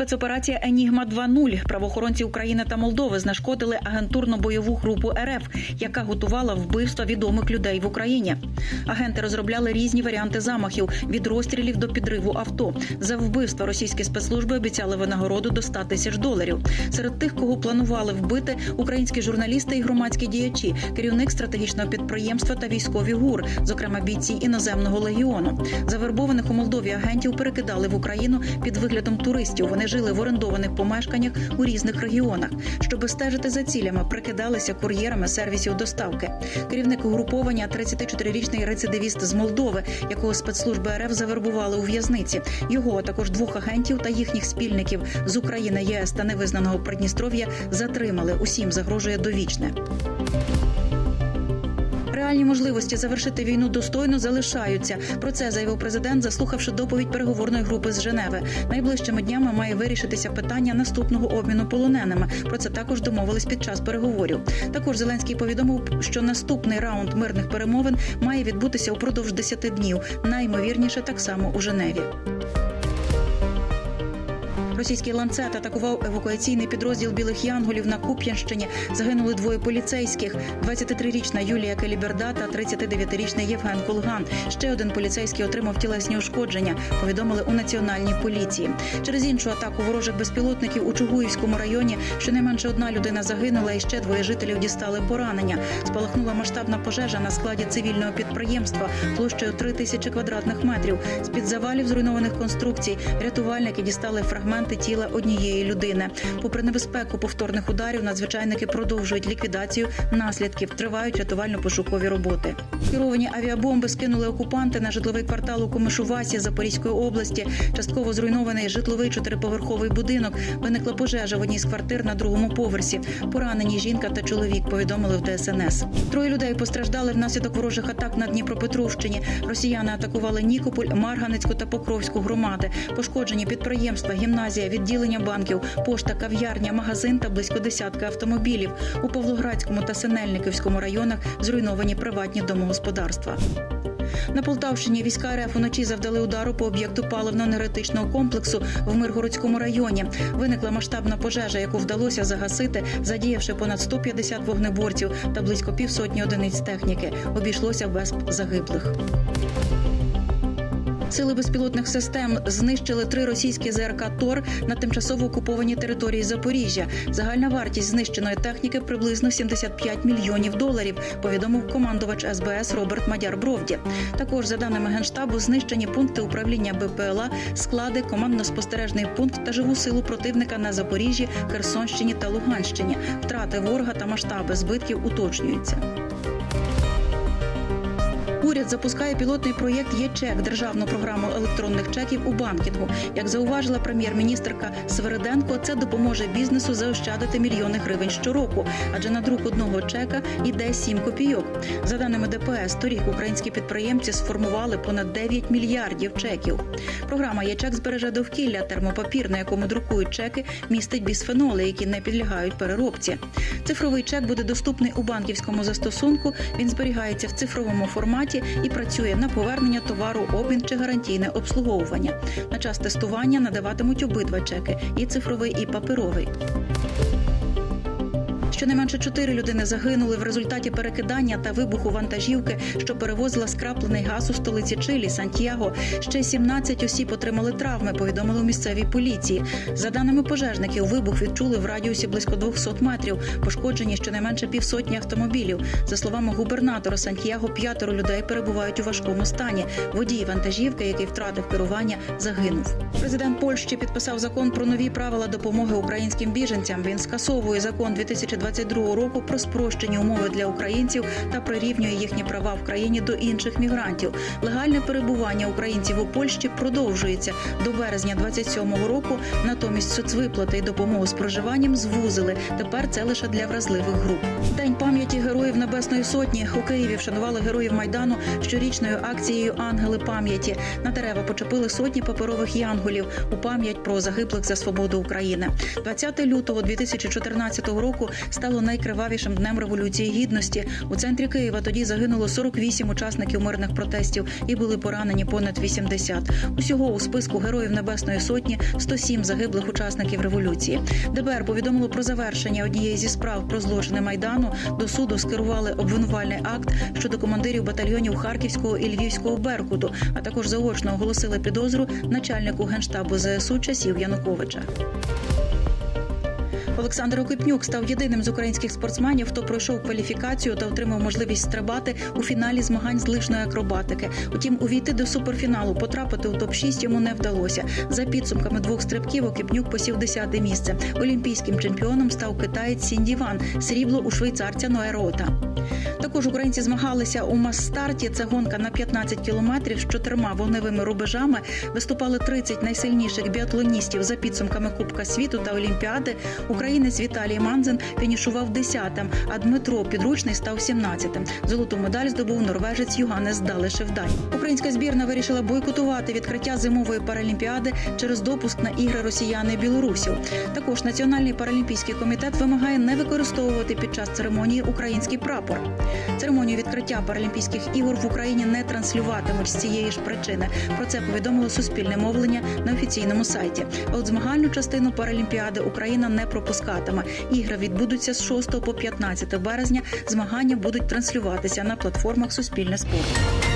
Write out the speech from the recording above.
Спецоперація Енігма 2.0. Правоохоронці України та Молдови знешкодили агентурно-бойову групу РФ, яка готувала вбивства відомих людей в Україні. Агенти розробляли різні варіанти замахів від розстрілів до підриву авто. За вбивства російські спецслужби обіцяли винагороду до 100 тисяч доларів. Серед тих, кого планували вбити, українські журналісти і громадські діячі, керівник стратегічного підприємства та військові ГУР, зокрема бійці іноземного легіону. Завербованих у Молдові агентів перекидали в Україну під виглядом туристів. Вони жили в орендованих помешканнях у різних регіонах. Щоби стежити за цілями, прикидалися кур'єрами сервісів доставки. Керівник угруповання 34-річний рецидивіст з Молдови, якого спецслужби РФ завербували у в'язниці. Його а також двох агентів та їхніх спільників з України, ЄС та невизнаного Придністров'я затримали. Усім загрожує довічне. Реальні можливості завершити війну достойно залишаються. Про це заявив президент, заслухавши доповідь переговорної групи з Женеви. Найближчими днями має вирішитися питання наступного обміну полоненими. Про це також домовились під час переговорів. Також Зеленський повідомив, що наступний раунд мирних перемовин має відбутися упродовж 10 днів. Найімовірніше так само у Женеві. Російський ланцет атакував евакуаційний підрозділ білих янголів на Куп'янщині. Загинули двоє поліцейських: 23-річна Юлія Келіберда та 39-річний Євген Колган. Ще один поліцейський отримав тілесні ушкодження. Повідомили у національній поліції. Через іншу атаку ворожих безпілотників у Чугуївському районі щонайменше одна людина загинула, і ще двоє жителів дістали поранення. Спалахнула масштабна пожежа на складі цивільного підприємства площею 3 тисячі квадратних метрів. З під завалів зруйнованих конструкцій рятувальники дістали фрагменти тіла однієї людини. Попри небезпеку повторних ударів, надзвичайники продовжують ліквідацію наслідків. Тривають рятувально-пошукові роботи. Керовані авіабомби скинули окупанти на житловий квартал у Комишувасі Запорізької області. Частково зруйнований житловий чотириповерховий будинок. Виникла пожежа в одній з квартир на другому поверсі. Поранені жінка та чоловік повідомили в ДСНС. Троє людей постраждали внаслідок ворожих атак на Дніпропетровщині. Росіяни атакували Нікополь, Марганецьку та Покровську громади. Пошкоджені підприємства, гімназія, відділення банків, пошта, кав'ярня, магазин та близько десятки автомобілів. У Павлоградському та Синельниківському районах зруйновані приватні домогосподарства. На Полтавщині війська РФ уночі завдали удару по об'єкту паливно-енергетичного комплексу в Миргородському районі. Виникла масштабна пожежа, яку вдалося загасити, задіявши понад 150 вогнеборців та близько півсотні одиниць техніки. Обійшлося без загиблих. Сили безпілотних систем знищили три російські ЗРК ТОР на тимчасово окупованій території Запоріжжя. Загальна вартість знищеної техніки приблизно 75 мільйонів доларів. Повідомив командувач СБС Роберт Мадяр Бровді. Також за даними генштабу, знищені пункти управління БПЛА, склади, командно-спостережний пункт та живу силу противника на Запоріжжі, Херсонщині та Луганщині. Втрати ворога та масштаби збитків уточнюються. Уряд запускає пілотний проєкт «Є-чек» – державну програму електронних чеків у банкінгу. Як зауважила прем'єр-міністрка Свериденко, це допоможе бізнесу заощадити мільйони гривень щороку, адже на друк одного чека йде 7 копійок. За даними ДПС, торік українські підприємці сформували понад 9 мільярдів чеків. Програма «Є-чек» збереже довкілля. Термопапір, на якому друкують чеки, містить бісфеноли, які не підлягають переробці. Цифровий чек буде доступний у банківському застосунку. Він зберігається в цифровому форматі і працює на повернення товару, обмін чи гарантійне обслуговування. На час тестування надаватимуть обидва чеки і цифровий, і паперовий. Щонайменше чотири людини загинули в результаті перекидання та вибуху вантажівки, що перевозила скраплений газ у столиці Чилі Сантьяго. Ще 17 осіб отримали травми. Повідомили у місцевій поліції. За даними пожежників, вибух відчули в радіусі близько 200 метрів. Пошкоджені щонайменше півсотні автомобілів. За словами губернатора Сантьяго, п'ятеро людей перебувають у важкому стані. Водій вантажівки, який втратив керування, загинув. Президент Польщі підписав закон про нові правила допомоги українським біженцям. Він скасовує закон 2022 року про спрощені умови для українців та прирівнює їхні права в країні до інших мігрантів. Легальне перебування українців у Польщі продовжується до березня 27-го року. Натомість соцвиплати і допомогу з проживанням звузили. Тепер це лише для вразливих груп. День пам'яті героїв Небесної Сотні у Києві вшанували героїв майдану щорічною акцією Ангели пам'яті. На дерева почепили сотні паперових янголів у пам'ять про загиблих за свободу України. 20 лютого 2014 року стало найкривавішим днем революції гідності. У центрі Києва тоді загинуло 48 учасників мирних протестів і були поранені понад 80. Усього у списку героїв Небесної Сотні 107 загиблих учасників революції. ДБР повідомило про завершення однієї зі справ про злочини майдану. До суду скерували обвинувальний акт щодо командирів батальйонів Харківського і Львівського Беркуту, а також заочно оголосили підозру начальнику генштабу ЗСУ часів Януковича. Олександр Окипнюк став єдиним з українських спортсменів, хто пройшов кваліфікацію та отримав можливість стрибати у фіналі змагань з лижної акробатики. Утім, увійти до суперфіналу, потрапити у топ 6 йому не вдалося. За підсумками двох стрибків Окипнюк посів 10 місце. Олімпійським чемпіоном став китаєць Сінді Ван, срібло у швейцарця Ноерота. Також українці змагалися у мас-старті. Це гонка на 15 кілометрів з чотирма вогневими рубежами. Виступали 30 найсильніших біатлоністів за підсумками Кубка світу та Олімпіади. Українець Віталій Манзин фінішував 10-тим, а Дмитро Підручний став 17-тим. Золоту медаль здобув норвежець Юганес Далешевдань. Українська збірна вирішила бойкотувати відкриття зимової паралімпіади через допуск на ігри росіяни і білорусів. Також Національний паралімпійський комітет вимагає не використовувати під час церемонії український прапор. Церемонію відкриття Паралімпійських ігор в Україні не транслюватимуть з цієї ж причини. Про це повідомило суспільне мовлення на офіційному сайті. От змагальну частину Паралімпіади Україна не пропускатиме. Ігри відбудуться з 6 по 15 березня. Змагання будуть транслюватися на платформах Суспільне спорт.